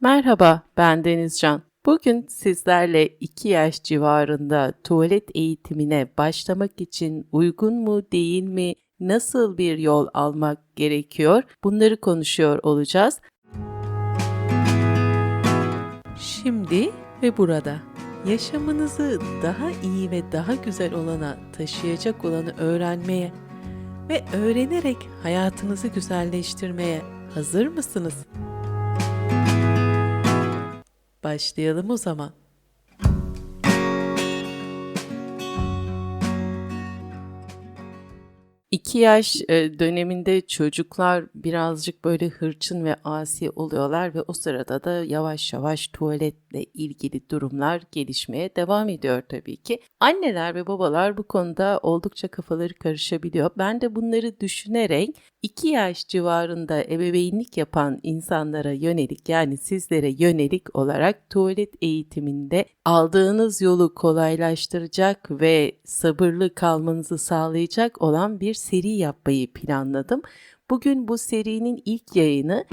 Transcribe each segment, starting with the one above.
Merhaba, ben Denizcan. Bugün sizlerle 2 yaş civarında tuvalet eğitimine başlamak için uygun mu değil mi, nasıl bir yol almak gerekiyor bunları konuşuyor olacağız. Şimdi ve burada yaşamınızı daha iyi ve daha güzel olana taşıyacak olanı öğrenmeye ve öğrenerek hayatınızı güzelleştirmeye hazır mısınız? Başlayalım o zaman. 2 yaş e, döneminde çocuklar birazcık böyle hırçın ve asi oluyorlar ve o sırada da yavaş yavaş tuvaletle ilgili durumlar gelişmeye devam ediyor tabii ki. Anneler ve babalar bu konuda oldukça kafaları karışabiliyor. Ben de bunları düşünerek 2 yaş civarında ebeveynlik yapan insanlara yönelik yani sizlere yönelik olarak tuvalet eğitiminde aldığınız yolu kolaylaştıracak ve sabırlı kalmanızı sağlayacak olan bir seri yapmayı planladım. Bugün bu serinin ilk yayını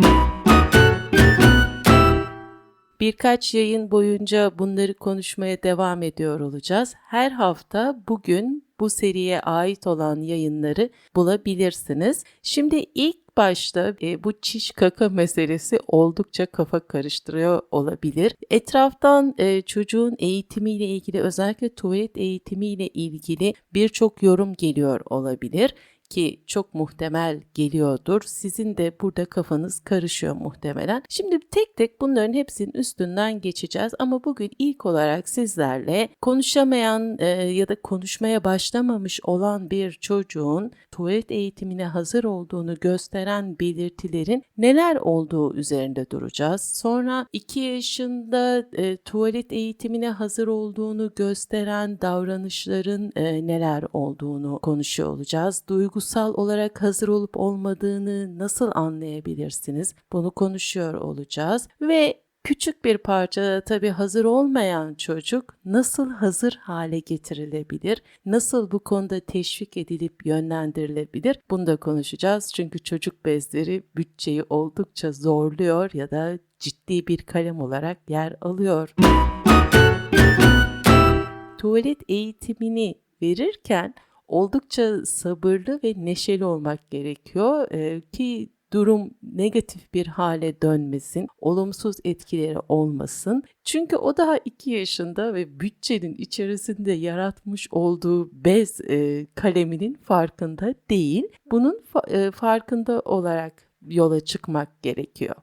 Birkaç yayın boyunca bunları konuşmaya devam ediyor olacağız. Her hafta bugün bu seriye ait olan yayınları bulabilirsiniz. Şimdi ilk başta e, bu çiş kaka meselesi oldukça kafa karıştırıyor olabilir. Etraftan e, çocuğun eğitimiyle ilgili özellikle tuvalet eğitimiyle ilgili birçok yorum geliyor olabilir ki çok muhtemel geliyordur. Sizin de burada kafanız karışıyor muhtemelen. Şimdi tek tek bunların hepsinin üstünden geçeceğiz ama bugün ilk olarak sizlerle konuşamayan e, ya da konuşmaya başlamamış olan bir çocuğun tuvalet eğitimine hazır olduğunu gösteren belirtilerin neler olduğu üzerinde duracağız. Sonra 2 yaşında e, tuvalet eğitimine hazır olduğunu gösteren davranışların e, neler olduğunu konuşuyor olacağız. Duygusal olarak hazır olup olmadığını nasıl anlayabilirsiniz? Bunu konuşuyor olacağız ve Küçük bir parça tabii hazır olmayan çocuk nasıl hazır hale getirilebilir? Nasıl bu konuda teşvik edilip yönlendirilebilir? Bunu da konuşacağız. Çünkü çocuk bezleri bütçeyi oldukça zorluyor ya da ciddi bir kalem olarak yer alıyor. Tuvalet eğitimini verirken oldukça sabırlı ve neşeli olmak gerekiyor ee, ki durum negatif bir hale dönmesin, olumsuz etkileri olmasın. Çünkü o daha 2 yaşında ve bütçenin içerisinde yaratmış olduğu bez e, kaleminin farkında değil. Bunun e, farkında olarak yola çıkmak gerekiyor.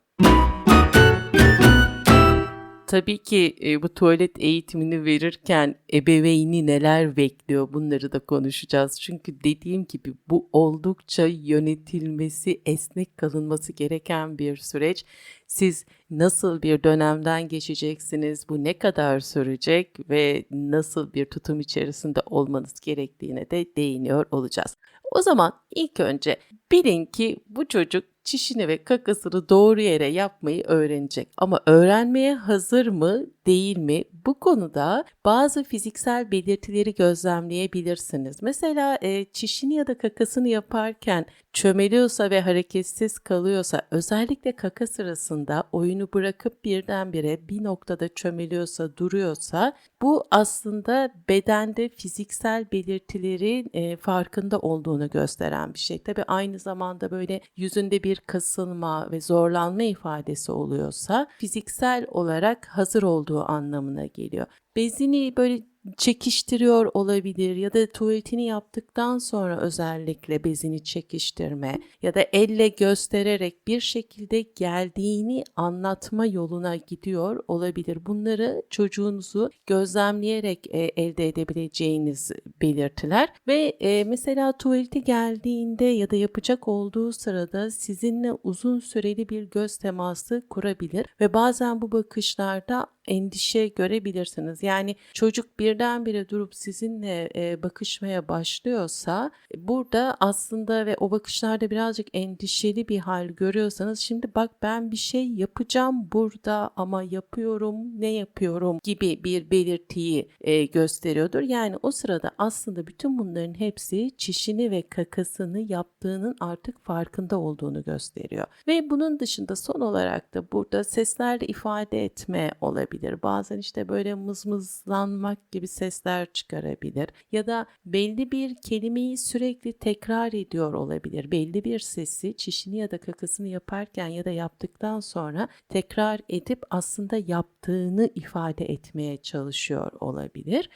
Tabii ki e, bu tuvalet eğitimini verirken ebeveyni neler bekliyor bunları da konuşacağız. Çünkü dediğim gibi bu oldukça yönetilmesi, esnek kalınması gereken bir süreç. Siz nasıl bir dönemden geçeceksiniz, bu ne kadar sürecek ve nasıl bir tutum içerisinde olmanız gerektiğine de değiniyor olacağız. O zaman ilk önce bilin ki bu çocuk çişini ve kakasını doğru yere yapmayı öğrenecek. Ama öğrenmeye hazır mı, değil mi? Bu konuda bazı fiziksel belirtileri gözlemleyebilirsiniz. Mesela e, çişini ya da kakasını yaparken çömeliyorsa ve hareketsiz kalıyorsa, özellikle kaka sırasında oyunu bırakıp birdenbire bir noktada çömeliyorsa, duruyorsa bu aslında bedende fiziksel belirtilerin e, farkında olduğunu gösteren bir şey. Tabii aynı zamanda böyle yüzünde bir kasılma ve zorlanma ifadesi oluyorsa fiziksel olarak hazır olduğu anlamına geliyor. Bezini böyle çekiştiriyor olabilir ya da tuvaletini yaptıktan sonra özellikle bezini çekiştirme ya da elle göstererek bir şekilde geldiğini anlatma yoluna gidiyor olabilir. Bunları çocuğunuzu gözlemleyerek e, elde edebileceğiniz belirtiler ve e, mesela tuvalete geldiğinde ya da yapacak olduğu sırada sizinle uzun süreli bir göz teması kurabilir ve bazen bu bakışlarda endişe görebilirsiniz. Yani çocuk birdenbire durup sizinle e, bakışmaya başlıyorsa burada aslında ve o bakışlarda birazcık endişeli bir hal görüyorsanız şimdi bak ben bir şey yapacağım burada ama yapıyorum ne yapıyorum gibi bir belirtiyi e, gösteriyordur. Yani o sırada aslında bütün bunların hepsi çişini ve kakasını yaptığının artık farkında olduğunu gösteriyor. Ve bunun dışında son olarak da burada seslerle ifade etme olabilir. Bazen işte böyle mızmızlanmak gibi sesler çıkarabilir. Ya da belli bir kelimeyi sürekli tekrar ediyor olabilir. Belli bir sesi çişini ya da kakasını yaparken ya da yaptıktan sonra tekrar edip aslında yaptığını ifade etmeye çalışıyor olabilir.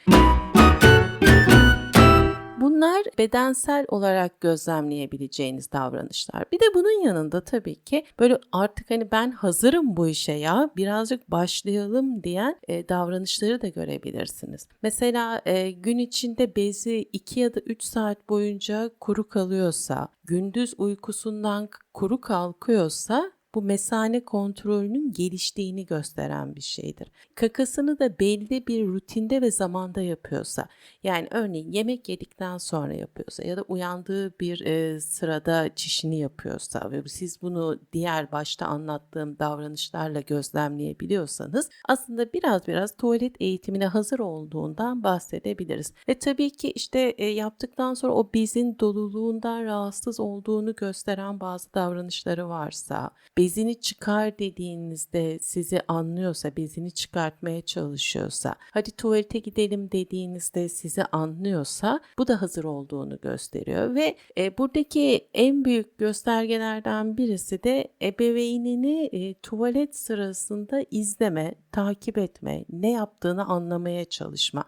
Bunlar bedensel olarak gözlemleyebileceğiniz davranışlar. Bir de bunun yanında tabii ki böyle artık hani ben hazırım bu işe ya birazcık başlayalım diyen e, davranışları da görebilirsiniz. Mesela e, gün içinde bezi 2 ya da 3 saat boyunca kuru kalıyorsa, gündüz uykusundan kuru kalkıyorsa bu mesane kontrolünün geliştiğini gösteren bir şeydir. Kakasını da belli bir rutinde ve zamanda yapıyorsa, yani örneğin yemek yedikten sonra yapıyorsa ya da uyandığı bir e, sırada çişini yapıyorsa ve siz bunu diğer başta anlattığım davranışlarla gözlemleyebiliyorsanız aslında biraz biraz tuvalet eğitimine hazır olduğundan bahsedebiliriz. Ve tabii ki işte e, yaptıktan sonra o bezin doluluğundan rahatsız olduğunu gösteren bazı davranışları varsa, bezini çıkar dediğinizde sizi anlıyorsa, bezini çıkartmaya çalışıyorsa, hadi tuvalete gidelim dediğinizde sizi anlıyorsa bu da hazır olduğunu gösteriyor ve e, buradaki en büyük göstergelerden birisi de ebeveynini e, tuvalet sırasında izleme, takip etme, ne yaptığını anlamaya çalışma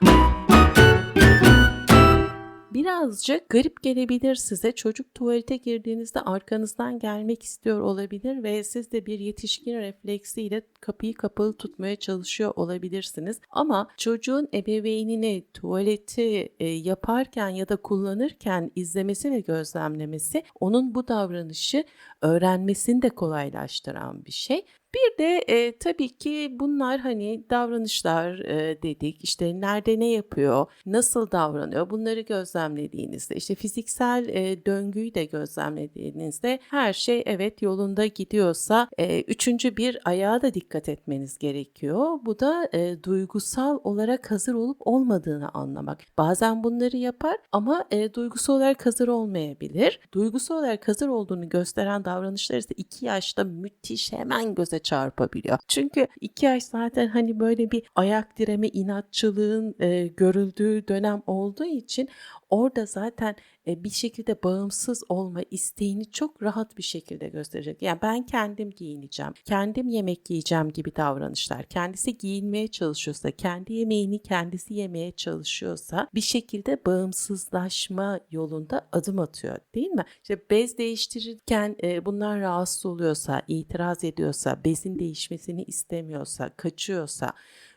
birazcık garip gelebilir size. Çocuk tuvalete girdiğinizde arkanızdan gelmek istiyor olabilir ve siz de bir yetişkin refleksiyle kapıyı kapalı tutmaya çalışıyor olabilirsiniz. Ama çocuğun ebeveynini tuvaleti e, yaparken ya da kullanırken izlemesi ve gözlemlemesi onun bu davranışı öğrenmesini de kolaylaştıran bir şey. Bir de e, tabii ki bunlar hani davranışlar e, dedik işte nerede ne yapıyor, nasıl davranıyor bunları gözlemlediğinizde işte fiziksel e, döngüyü de gözlemlediğinizde her şey evet yolunda gidiyorsa e, üçüncü bir ayağa da dikkat etmeniz gerekiyor. Bu da e, duygusal olarak hazır olup olmadığını anlamak. Bazen bunları yapar ama e, duygusal olarak hazır olmayabilir. Duygusal olarak hazır olduğunu gösteren davranışlar ise iki yaşta müthiş hemen göze çarpabiliyor. Çünkü iki yaş zaten hani böyle bir ayak direme inatçılığın e, görüldüğü dönem olduğu için orada zaten e, bir şekilde bağımsız olma isteğini çok rahat bir şekilde gösterecek. Yani ben kendim giyineceğim, kendim yemek yiyeceğim gibi davranışlar. Kendisi giyinmeye çalışıyorsa, kendi yemeğini kendisi yemeye çalışıyorsa bir şekilde bağımsızlaşma yolunda adım atıyor değil mi? İşte bez değiştirirken e, bunlar rahatsız oluyorsa, itiraz ediyorsa, bezin değişmesini istemiyorsa, kaçıyorsa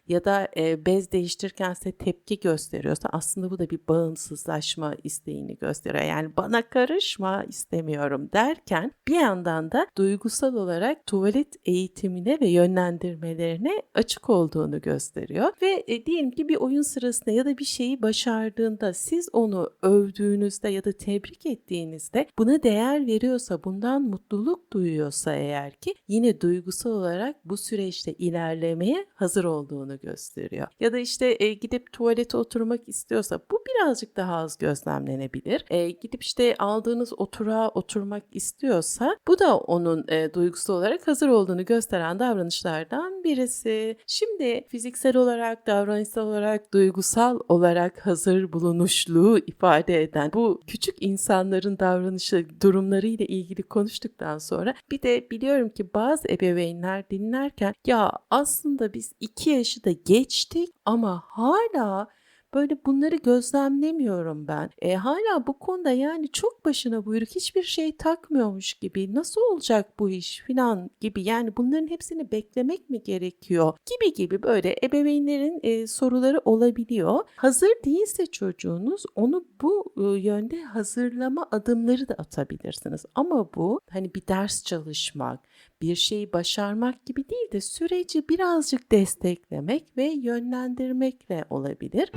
ya da e, bez değiştirirken size tepki gösteriyorsa aslında bu da bir bağımsızlaşma isteğini gösteriyor. Yani bana karışma istemiyorum derken bir yandan da duygusal olarak tuvalet eğitimine ve yönlendirmelerine açık olduğunu gösteriyor. Ve e, diyelim ki bir oyun sırasında ya da bir şeyi başardığında siz onu övdüğünüzde ya da tebrik ettiğinizde buna değer veriyorsa, bundan mutluluk duyuyorsa eğer ki yine duygusal olarak bu süreçte ilerlemeye hazır olduğunu gösteriyor. Ya da işte e, gidip tuvalete oturmak istiyorsa bu birazcık daha az gözlemlenebilir. E, gidip işte aldığınız oturağa oturmak istiyorsa bu da onun e, duygusal olarak hazır olduğunu gösteren davranışlardan birisi. Şimdi fiziksel olarak, davranışsal olarak, duygusal olarak hazır bulunuşluğu ifade eden bu küçük insanların davranışı durumları ile ilgili konuştuktan sonra bir de biliyorum ki bazı ebeveynler dinlerken ya aslında biz iki yaşı da geçtik ama hala Böyle bunları gözlemlemiyorum ben. E, hala bu konuda yani çok başına buyruk hiçbir şey takmıyormuş gibi nasıl olacak bu iş filan gibi yani bunların hepsini beklemek mi gerekiyor gibi gibi böyle ebeveynlerin e, soruları olabiliyor. Hazır değilse çocuğunuz onu bu e, yönde hazırlama adımları da atabilirsiniz. Ama bu hani bir ders çalışmak, bir şeyi başarmak gibi değil de süreci birazcık desteklemek ve yönlendirmekle olabilir.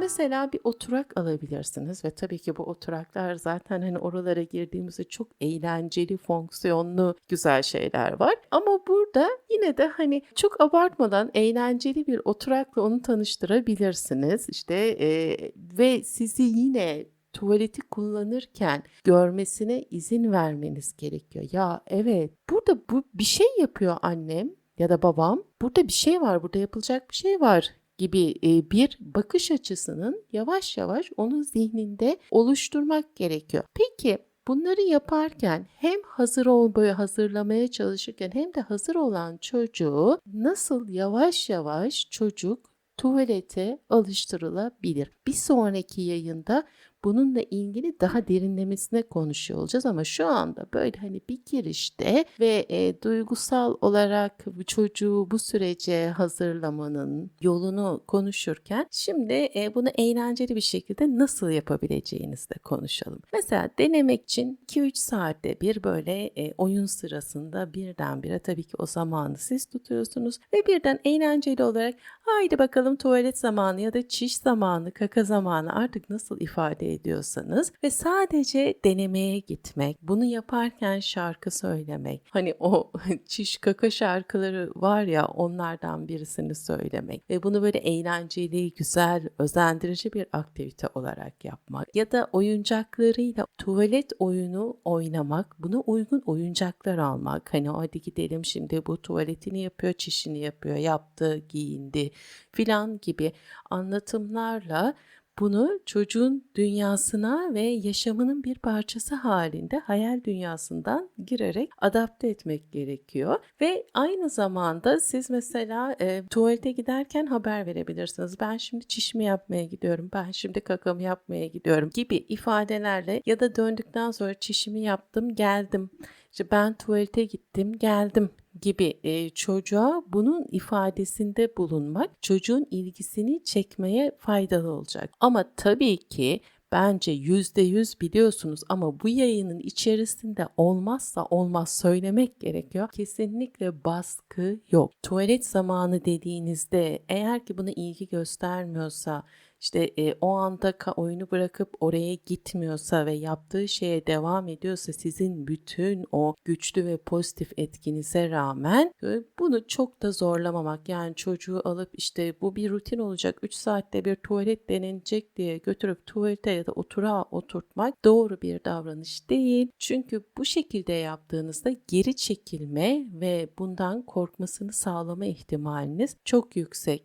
Mesela bir oturak alabilirsiniz ve tabii ki bu oturaklar zaten hani oralara girdiğimizde çok eğlenceli, fonksiyonlu, güzel şeyler var. Ama burada yine de hani çok abartmadan eğlenceli bir oturakla onu tanıştırabilirsiniz. İşte e, ve sizi yine tuvaleti kullanırken görmesine izin vermeniz gerekiyor. Ya evet burada bu bir şey yapıyor annem ya da babam. Burada bir şey var, burada yapılacak bir şey var gibi bir bakış açısının yavaş yavaş onun zihninde oluşturmak gerekiyor. Peki Bunları yaparken hem hazır ol böyle hazırlamaya çalışırken hem de hazır olan çocuğu nasıl yavaş yavaş çocuk tuvalete alıştırılabilir. Bir sonraki yayında bununla ilgili daha derinlemesine konuşuyor olacağız ama şu anda böyle hani bir girişte ve e, duygusal olarak bu çocuğu bu sürece hazırlamanın yolunu konuşurken şimdi e, bunu eğlenceli bir şekilde nasıl yapabileceğinizi de konuşalım. Mesela denemek için 2-3 saatte bir böyle e, oyun sırasında birdenbire tabii ki o zamanı siz tutuyorsunuz ve birden eğlenceli olarak haydi bakalım tuvalet zamanı ya da çiş zamanı, kaka zamanı artık nasıl ifade ediyorsanız ve sadece denemeye gitmek, bunu yaparken şarkı söylemek, hani o çiş kaka şarkıları var ya onlardan birisini söylemek ve bunu böyle eğlenceli, güzel, özendirici bir aktivite olarak yapmak ya da oyuncaklarıyla tuvalet oyunu oynamak, buna uygun oyuncaklar almak. Hani hadi gidelim şimdi bu tuvaletini yapıyor, çişini yapıyor, yaptı, giyindi filan gibi anlatımlarla bunu çocuğun dünyasına ve yaşamının bir parçası halinde hayal dünyasından girerek adapte etmek gerekiyor. Ve aynı zamanda siz mesela e, tuvalete giderken haber verebilirsiniz. Ben şimdi çişimi yapmaya gidiyorum, ben şimdi kakamı yapmaya gidiyorum gibi ifadelerle ya da döndükten sonra çişimi yaptım, geldim. İşte ben tuvalete gittim, geldim gibi e, çocuğa bunun ifadesinde bulunmak çocuğun ilgisini çekmeye faydalı olacak. Ama tabii ki bence yüzde yüz biliyorsunuz ama bu yayının içerisinde olmazsa olmaz söylemek gerekiyor. Kesinlikle baskı yok. Tuvalet zamanı dediğinizde eğer ki buna ilgi göstermiyorsa işte e, o anda oyunu bırakıp oraya gitmiyorsa ve yaptığı şeye devam ediyorsa sizin bütün o güçlü ve pozitif etkinize rağmen e, bunu çok da zorlamamak yani çocuğu alıp işte bu bir rutin olacak 3 saatte bir tuvalet denenecek diye götürüp tuvalete ya da oturağa oturtmak doğru bir davranış değil. Çünkü bu şekilde yaptığınızda geri çekilme ve bundan korkmasını sağlama ihtimaliniz çok yüksek.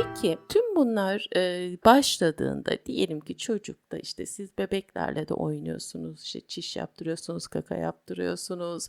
Peki tüm bunlar e, başladığında diyelim ki çocukta işte siz bebeklerle de oynuyorsunuz işte çiş yaptırıyorsunuz kaka yaptırıyorsunuz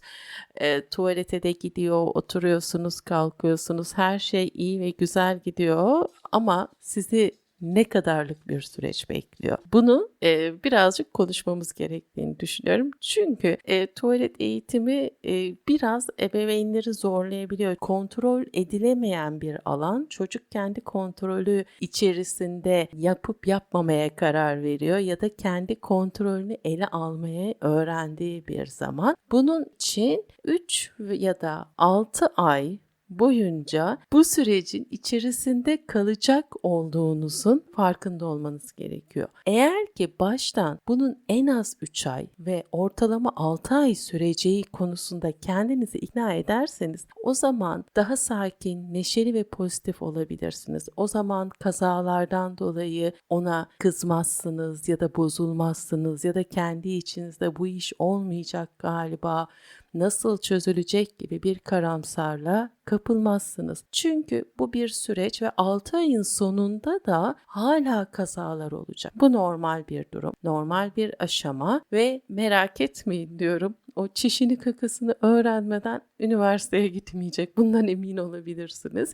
e, tuvalete de gidiyor oturuyorsunuz kalkıyorsunuz her şey iyi ve güzel gidiyor ama sizi ne kadarlık bir süreç bekliyor? Bunu e, birazcık konuşmamız gerektiğini düşünüyorum. Çünkü e, tuvalet eğitimi e, biraz ebeveynleri zorlayabiliyor. Kontrol edilemeyen bir alan. Çocuk kendi kontrolü içerisinde yapıp yapmamaya karar veriyor ya da kendi kontrolünü ele almaya öğrendiği bir zaman. Bunun için 3 ya da 6 ay boyunca bu sürecin içerisinde kalacak olduğunuzun farkında olmanız gerekiyor. Eğer ki baştan bunun en az 3 ay ve ortalama 6 ay süreceği konusunda kendinizi ikna ederseniz o zaman daha sakin, neşeli ve pozitif olabilirsiniz. O zaman kazalardan dolayı ona kızmazsınız ya da bozulmazsınız ya da kendi içinizde bu iş olmayacak galiba nasıl çözülecek gibi bir karamsarla kapılmazsınız. Çünkü bu bir süreç ve 6 ayın sonunda da hala kazalar olacak. Bu normal bir durum, normal bir aşama ve merak etmeyin diyorum. O çişini kakasını öğrenmeden üniversiteye gitmeyecek. Bundan emin olabilirsiniz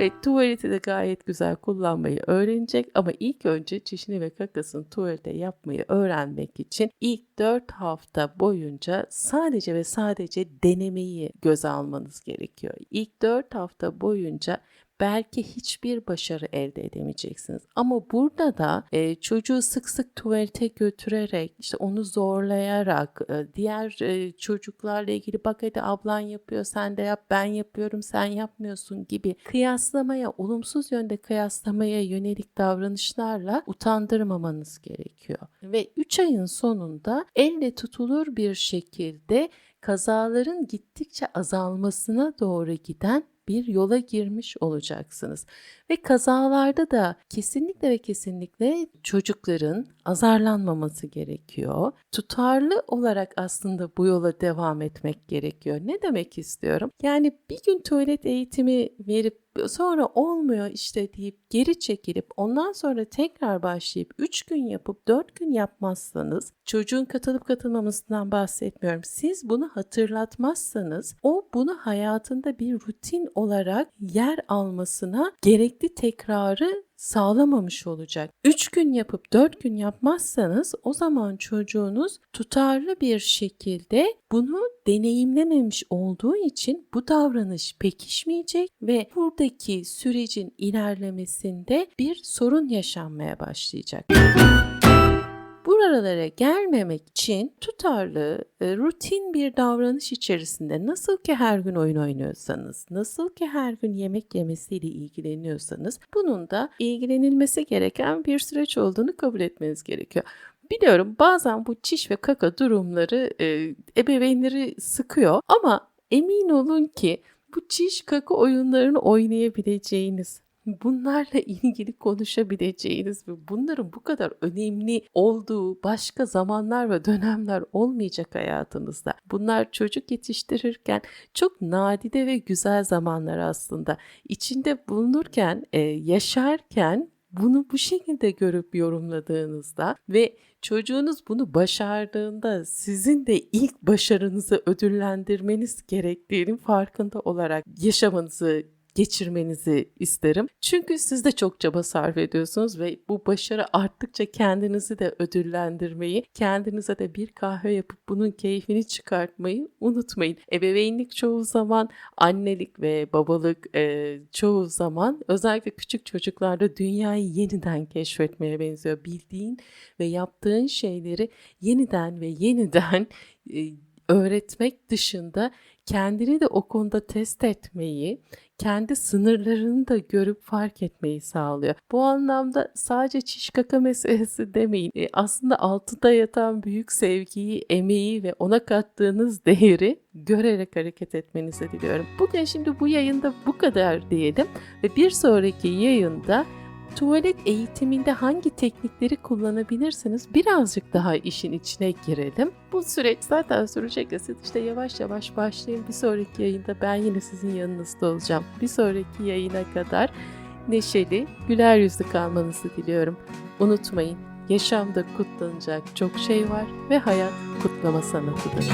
ve tuvaleti de gayet güzel kullanmayı öğrenecek ama ilk önce çişini ve kakasını tuvalete yapmayı öğrenmek için ilk 4 hafta boyunca sadece ve sadece denemeyi göze almanız gerekiyor. İlk 4 hafta boyunca belki hiçbir başarı elde edemeyeceksiniz. Ama burada da e, çocuğu sık sık tuvalete götürerek, işte onu zorlayarak, e, diğer e, çocuklarla ilgili bak hadi ablan yapıyor sen de yap, ben yapıyorum sen yapmıyorsun gibi kıyaslamaya, olumsuz yönde kıyaslamaya yönelik davranışlarla utandırmamanız gerekiyor. Ve 3 ayın sonunda elle tutulur bir şekilde kazaların gittikçe azalmasına doğru giden bir yola girmiş olacaksınız. Ve kazalarda da kesinlikle ve kesinlikle çocukların azarlanmaması gerekiyor. Tutarlı olarak aslında bu yola devam etmek gerekiyor. Ne demek istiyorum? Yani bir gün tuvalet eğitimi verip sonra olmuyor işte deyip geri çekilip ondan sonra tekrar başlayıp 3 gün yapıp 4 gün yapmazsanız çocuğun katılıp katılmamasından bahsetmiyorum. Siz bunu hatırlatmazsanız o bunu hayatında bir rutin olarak yer almasına gerekli tekrarı sağlamamış olacak. 3 gün yapıp 4 gün yapmazsanız o zaman çocuğunuz tutarlı bir şekilde bunu deneyimlememiş olduğu için bu davranış pekişmeyecek ve buradaki sürecin ilerlemesinde bir sorun yaşanmaya başlayacak. Buralara gelmemek için tutarlı, e, rutin bir davranış içerisinde nasıl ki her gün oyun oynuyorsanız, nasıl ki her gün yemek yemesiyle ilgileniyorsanız bunun da ilgilenilmesi gereken bir süreç olduğunu kabul etmeniz gerekiyor. Biliyorum bazen bu çiş ve kaka durumları e, ebeveynleri sıkıyor ama emin olun ki bu çiş kaka oyunlarını oynayabileceğiniz, bunlarla ilgili konuşabileceğiniz ve bunların bu kadar önemli olduğu başka zamanlar ve dönemler olmayacak hayatınızda. Bunlar çocuk yetiştirirken çok nadide ve güzel zamanlar aslında. İçinde bulunurken, e, yaşarken bunu bu şekilde görüp yorumladığınızda ve çocuğunuz bunu başardığında sizin de ilk başarınızı ödüllendirmeniz gerektiğinin farkında olarak yaşamanızı geçirmenizi isterim. Çünkü siz de çok çaba sarf ediyorsunuz ve bu başarı arttıkça kendinizi de ödüllendirmeyi, kendinize de bir kahve yapıp bunun keyfini çıkartmayı unutmayın. Ebeveynlik çoğu zaman annelik ve babalık e, çoğu zaman özellikle küçük çocuklarda dünyayı yeniden keşfetmeye benziyor. Bildiğin ve yaptığın şeyleri yeniden ve yeniden e, öğretmek dışında kendini de o konuda test etmeyi, kendi sınırlarını da görüp fark etmeyi sağlıyor. Bu anlamda sadece çiş kaka meselesi demeyin. E, aslında altında yatan büyük sevgiyi, emeği ve ona kattığınız değeri görerek hareket etmenizi diliyorum. Bugün şimdi bu yayında bu kadar diyelim ve bir sonraki yayında tuvalet eğitiminde hangi teknikleri kullanabilirsiniz? Birazcık daha işin içine girelim. Bu süreç zaten sürecek. Siz işte yavaş yavaş başlayın. Bir sonraki yayında ben yine sizin yanınızda olacağım. Bir sonraki yayına kadar neşeli, güler yüzlü kalmanızı diliyorum. Unutmayın, yaşamda kutlanacak çok şey var ve hayat kutlama sanatıdır.